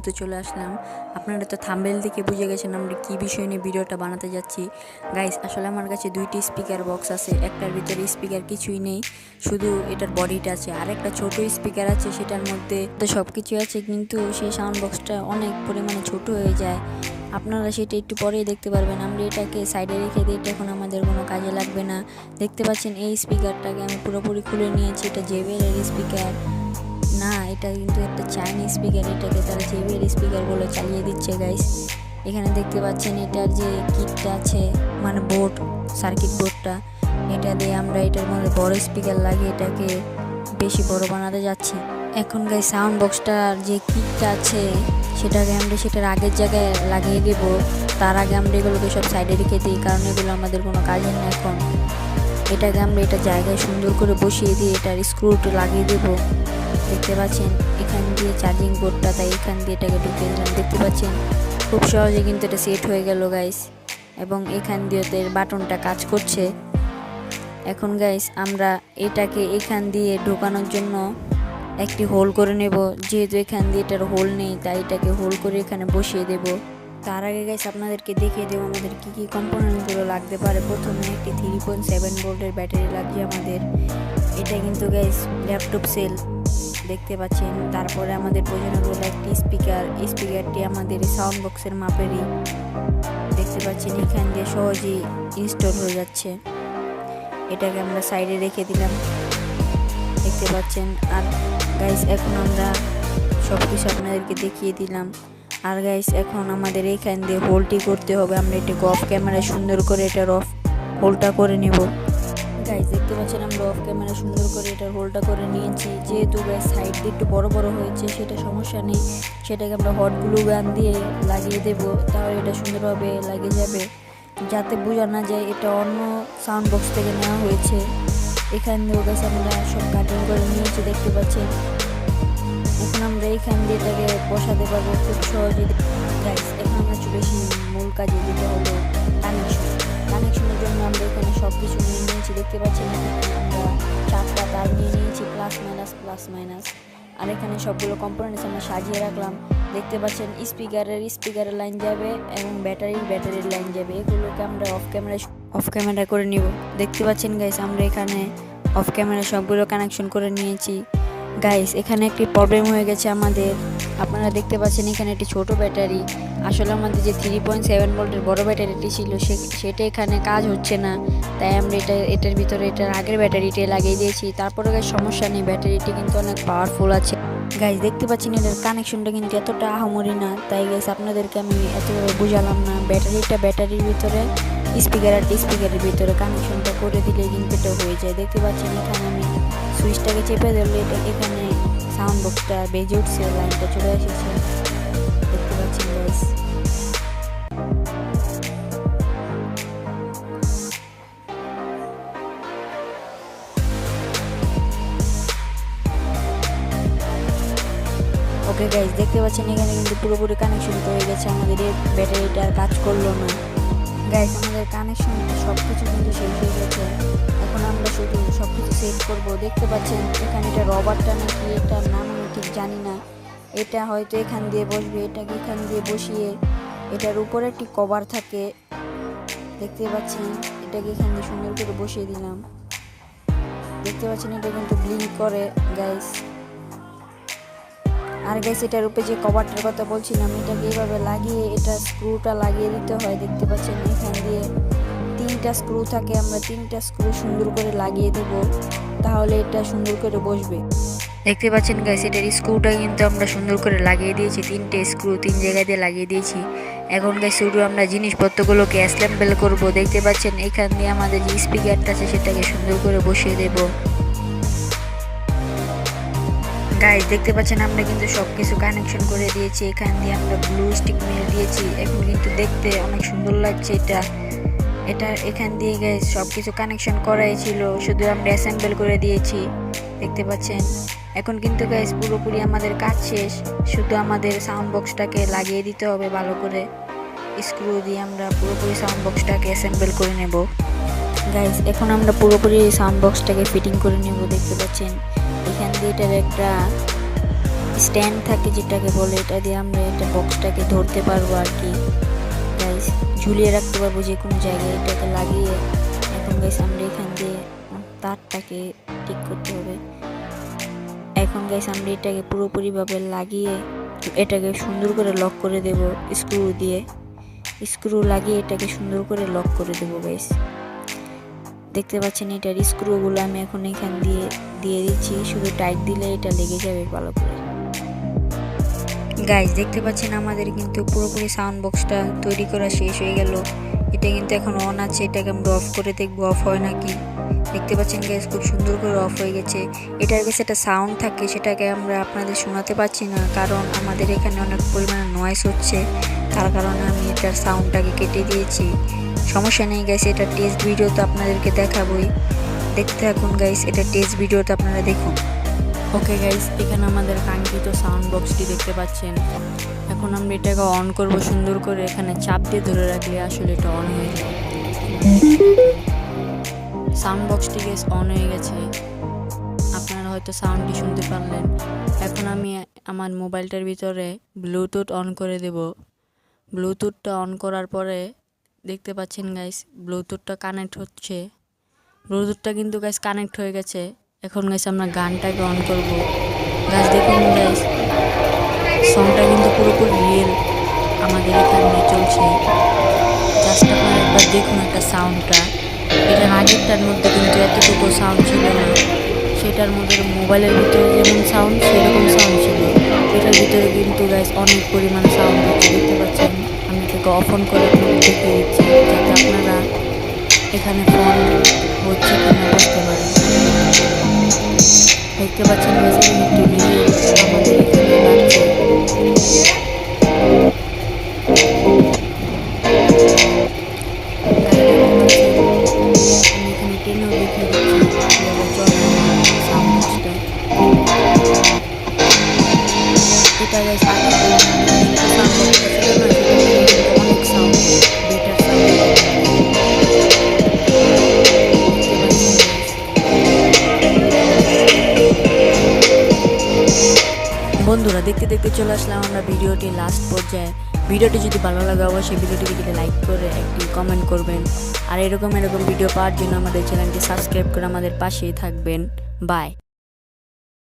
ভিডিওতে চলে আসলাম। আপনারা তো থাম্বেল দেখে বুঝে গেছেন আমরা কী বিষয় নিয়ে ভিডিওটা বানাতে যাচ্ছি। গাইস আসলে আমার কাছে দুইটি স্পিকার বক্স আছে, একটার ভিতরে স্পিকার কিছুই নেই, শুধু এটার বডিটা আছে, আর একটা ছোট স্পিকার আছে, সেটার মধ্যে তো সব কিছু আছে, কিন্তু সেই সাউন্ড বক্সটা অনেক পরিমাণে ছোট হয়ে যায়। আপনারা সেটা একটু পরেই দেখতে পারবেন। আমরা এটাকে সাইডে রেখে দিই, এটা এখন আমাদের কোনো কাজে লাগবে না। দেখতে পাচ্ছেন এই স্পিকারটাকে আমি পুরোপুরি খুলে নিয়েছি, এটা জেবেলের স্পিকার না, এটা কিন্তু একটা চাইনিজ স্পিকার এটাকে তারা জেবিএল স্পিকার বলে চালিয়ে দিচ্ছে গাইস এখানে দেখতে পাচ্ছেন এটার যে কিটটা আছে মানে বোর্ড সার্কিট বোর্ডটা এটা দিয়ে আমরা এটার মধ্যে বড় স্পিকার লাগিয়ে এটাকে বেশি বড় বানাতে যাচ্ছি। এখন গাই সাউন্ড বক্সটার যে কিটটা আছে, সেটাকে আমরা সেটার আগের জায়গায় লাগিয়ে দেবো। তার আগে আমরা এগুলোকে সব সাইডে রেখে দিই, কারণ এগুলো আমাদের কোনো কাজের না এখন। এটাকে আমরা এটা জায়গায় সুন্দর করে বসিয়ে দিয়ে এটার স্ক্রুটা লাগিয়ে দেবো। দেখতে পাচ্ছেন? এখান দিয়ে চার্জিং বোর্ডটা তাই এখান দিয়ে এটাকে ঢুকিয়ে দিলাম। দেখতে পাচ্ছেন? খুব সহজে কিন্তু এটা সেট হয়ে গেল গাইস এবং এখান দিয়ে এর বাটনটা কাজ করছে। এখন গাইস আমরা এটাকে এখান দিয়ে ঢোকানোর জন্য একটি হোল করে নেব। যেহেতু এখান দিয়ে এটার হোল নেই, তাই এটাকে হোল করে এখানে বসিয়ে দেব। তার আগে গাইস আপনাদেরকে দেখিয়ে দেবো আমাদের কী কী কম্পোনেন্টগুলো লাগতে পারে। প্রথমে একটি থ্রি পয়েন্ট সেভেন ভোল্টের ব্যাটারি লাগছে আমাদের, এটা কিন্তু গাইস ল্যাপটপ সেল দেখতে পাচ্ছেন। তারপরে আমাদের প্রয়োজন হলো একটি স্পিকার স্পিকারটি আমাদের সাউন্ড বক্সের মাপেরই, দেখতে পাচ্ছেন, এখান দিয়ে সহজেই ইনস্টল হয়ে যাচ্ছে। এটাকে আমরা সাইডে রেখে দিলাম, দেখতে পাচ্ছেন। আর গাইস এখন আমরা সব কিছু আপনাদেরকে দেখিয়ে দিলাম। আর গাইস এখন আমাদের এইখান দিয়ে হোলটি করতে হবে। আমরা এটাকে অফ ক্যামেরায় সুন্দর করে এটার অফ হোলটা করে নেব। গাইস দেখতে পাচ্ছেন, আমরা অফ ক্যামেরা সুন্দর করে এটার হোলটা করে নিয়েছি। যেহেতু গাইস সাইড দিয়ে একটু বড় বড় হয়েছে, সেটা সমস্যা নেই। সেটাকে আমরা হট গ্লু গান দিয়ে লাগিয়ে দেব, তাহলে এটা সুন্দরভাবে লাগিয়ে যাবে। যাতে বোঝা না যায়, এটা অন্য সাউন্ড বক্স থেকে নেওয়া হয়েছে। এখান দিয়েও গাছ আমরা সব কাটিং করে নিয়েছি, দেখতে পাচ্ছেন। এখন আমরা এইখান দিয়ে এটাকে বসাতে পারব খুব সহজে গাইস এখন আমরা চলে এসেছি মূল কাজে যেটা হলো কানেকশন কানেকশনের জন্য আমরা এখানে সব কিছু নিয়ে নিয়েছি, দেখতে পাচ্ছেন এখানে আমরা চারটা তার নিয়ে নিয়েছি প্লাস মাইনাস প্লাস মাইনাস আর এখানে সবগুলো কম্পোনেন্টস আমরা সাজিয়ে রাখলাম। দেখতে পাচ্ছেন স্পিকারের স্পিকারের লাইন যাবে এবং ব্যাটারির ব্যাটারির লাইন যাবে। এগুলোকে আমরা অফ ক্যামেরায় অফ ক্যামেরা করে নিব। দেখতে পাচ্ছেন গাইস আমরা এখানে অফ ক্যামেরা সবগুলো কানেকশন করে নিয়েছি। গাইস এখানে একটি প্রবলেম হয়ে গেছে আমাদের। আপনারা দেখতে পাচ্ছেন এখানে একটি ছোট ব্যাটারি। আসলে আমাদের যে থ্রি পয়েন্ট সেভেন ভোল্টের বড় ব্যাটারিটি ছিল, সে, সেটা এখানে কাজ হচ্ছে না। তাই আমরা এটা, এটার ভিতরে এটার আগের ব্যাটারিটি লাগিয়ে দিয়েছি। তারপরে সমস্যা নেই, ব্যাটারিটি কিন্তু অনেক পাওয়ারফুল আছে। গাইস দেখতে পাচ্ছেন এটার কানেকশনটা কিন্তু এতটা আহামরি না। তাই গাইস আপনাদেরকে আমি এতভাবে বুঝালাম না। ব্যাটারিটা ব্যাটারির ভিতরে স্পিকার আর স্পিকারের ভিতরে কানেকশনটা করে দিলে কিন্তু এটা হয়ে যায়। দেখতে পাচ্ছেন, এখানে আমি সুইচটাকে চেপে ধরলে এটা এখানে সাউন্ড বক্সটা বেজে উঠছে লাইনটা চলে এসেছে। দেখতে পাচ্ছেন গাইস ওকে গাইস দেখতে পাচ্ছেন, এখানে কিন্তু পুরোপুরি কানেকশন হয়ে গেছে। আমাদের ব্যাটারিটা আর কাজ করল না। গাইস আমাদের কানেকশন সব কিছু কিন্তু শেষ হয়ে গেছে। এখন আমরা শুধু সব কিছু সেট করব। দেখতে পাচ্ছেন, এখানে এটা রবারটা নাকি এটার নাম আমি ঠিক জানি না। এটা হয়তো এখান দিয়ে বসবে এটাকে এখান দিয়ে বসিয়ে, এটার উপরে একটি কভার থাকে। দেখতে পাচ্ছেন, এটাকে এখান দিয়ে সুন্দর করে বসিয়ে দিলাম। দেখতে পাচ্ছেন, এটা কিন্তু ব্লিঙ্ক করে গাইস আর গাইস এটার উপরে যে কভারটার কথা বলছিলাম এটাকে এইভাবে লাগিয়ে, এটা স্ক্রুটা লাগিয়ে দিতে হয় দেখতে পাচ্ছেন এখান দিয়ে। তিনটা স্ক্রু থাকে, আমরা তিনটা স্ক্রু সুন্দর করে লাগিয়ে দেব, তাহলে এটা সুন্দর করে বসবে। দেখতে পাচ্ছেন গাইস এটার স্ক্রুটা কিন্তু আমরা সুন্দর করে লাগিয়ে দিয়েছি, তিনটে স্ক্রু তিন জায়গা দিয়ে লাগিয়ে দিয়েছি। এখন গাইস শুধু আমরা জিনিসপত্রগুলোকে অ্যাসেম্বল করব, দেখতে পাচ্ছেন এখান দিয়ে আমাদের যে স্পিকারটা আছে, সেটাকে সুন্দর করে বসিয়ে দেবো। গাইস দেখতে পাচ্ছেন, আমরা কিন্তু সব কিছু কানেকশন করে দিয়েছি। এখান দিয়ে আমরা ব্লু স্টিক মেরে দিয়েছি। এখন কিন্তু দেখতে অনেক সুন্দর লাগছে এটা। এটা এখান দিয়ে গাইস সব কিছু কানেকশন করাই ছিল। শুধু আমরা অ্যাসেম্বল করে দিয়েছি। দেখতে পাচ্ছেন? এখন কিন্তু গাইস পুরোপুরি আমাদের কাজ শেষ। শুধু আমাদের সাউন্ড বক্সটাকে লাগিয়ে দিতে হবে ভালো করে। স্ক্রু দিয়ে আমরা পুরোপুরি সাউন্ড বক্সটাকে অ্যাসেম্বল করে নেব। গাইস এখন আমরা পুরোপুরি সাউন্ড বক্সটাকে ফিটিং করে নেব, দেখতে পাচ্ছেন? এখান দিয়ে এটার একটা স্ট্যান্ড থাকে যেটাকে বলে, এটা দিয়ে আমরা এটা বক্সটাকে ধরতে পারব আর কি। গাইস ঝুলিয়ে রাখতে পারব যে কোনো জায়গায়, এটাকে লাগিয়ে। এখন গাইস আমরা এখান দিয়ে তারটাকে ঠিক করতে হবে। এখন গাইস আমরা এটাকে পুরোপুরিভাবে লাগিয়ে এটাকে সুন্দর করে লক করে দেব স্ক্রু দিয়ে। স্ক্রু লাগিয়ে এটাকে সুন্দর করে লক করে দেবো গাইস দেখতে পাচ্ছেন এটার স্ক্রুগুলো আমি এখন এখান দিয়ে দিয়ে দিচ্ছি। শুধু টাইট দিলে এটা লেগে যাবে ভালো করে গাইজ দেখতে পাচ্ছেন আমাদের কিন্তু পুরোপুরি সাউন্ড বক্সটা তৈরি করা শেষ হয়ে গেল। এটা কিন্তু এখন অন আছে। এটাকে আমরা অফ করে দেখব। অফ হয় নাকি? দেখতে পাচ্ছেন গ্যাস খুব সুন্দর করে অফ হয়ে গেছে। এটার কাছে একটা সাউন্ড থাকে, সেটাকে আমরা আপনাদের শোনাতে পারছি না, কারণ আমাদের এখানে অনেক পরিমাণে নয়েস হচ্ছে। তার কারণে আমি এটার সাউন্ডটাকে কেটে দিয়েছি। সমস্যা নেই গাইস এটা টেস্ট ভিডিও তো আপনাদেরকে দেখাবোই। দেখতে থাকুন গাইস এটা টেস্ট ভিডিওতে আপনারা দেখুন। ওকে গাইস এখানে আমাদের কাঙ্ক্ষিত সাউন্ড বক্সটি দেখতে পাচ্ছেন। এখন আমরা এটাকে অন করব সুন্দর করে। এখানে চাপ দিয়ে ধরে রাখলে আসলে এটা অন হয়ে যায়। সাউন্ড বক্সটি গেস অন হয়ে গেছে। আপনারা হয়তো সাউন্ডটি শুনতে পারলেন। এখন আমি আমার মোবাইলটার ভিতরে ব্লুটুথ অন করে দেব। ব্লুটুথটা অন করার পরে দেখতে পাচ্ছেন গাইস ব্লুটুথটা কানেক্ট হচ্ছে। ব্লুটুথটা কিন্তু গাইস কানেক্ট হয়ে গেছে। এখন গাইস আমরা গানটাকে অন করব। গাছ দেখুন গাইস সংটা কিন্তু পুরোপুরি রিয়েল আমাদের এখানে চলছে। জাস্ট আপনারা একবার দেখুন একটা সাউন্ডটা আগেরটার মধ্যে কিন্তু এতটুকু সাউন্ড ছিল না। সেটার মধ্যে মোবাইলের ভিতরে যেমন সাউন্ড সেরকম সাউন্ড ছিল। এটার ভিতরে কিন্তু গাইস অনেক পরিমাণ সাউন্ড হচ্ছে, দেখতে পাচ্ছেন? আমি এটাকে অফ অন করে আপনাদের দেখিয়ে দিচ্ছি, যাতে আপনারা এখানে ফোন হচ্ছে কিনা বুঝতে পারেন। দেখতে পাচ্ছেন গাইস বন্ধুরা, দেখতে দেখতে চলে আসলাম আমরা ভিডিওটি লাস্ট পর্যায়ে। ভিডিওটি যদি ভালো লাগে, অবশ্যই ভিডিওটি দেখে লাইক করে একটি কমেন্ট করবেন। আর এরকম এরকম ভিডিও পাওয়ার জন্য আমাদের চ্যানেলটি সাবস্ক্রাইব করে আমাদের পাশেই থাকবেন। বাই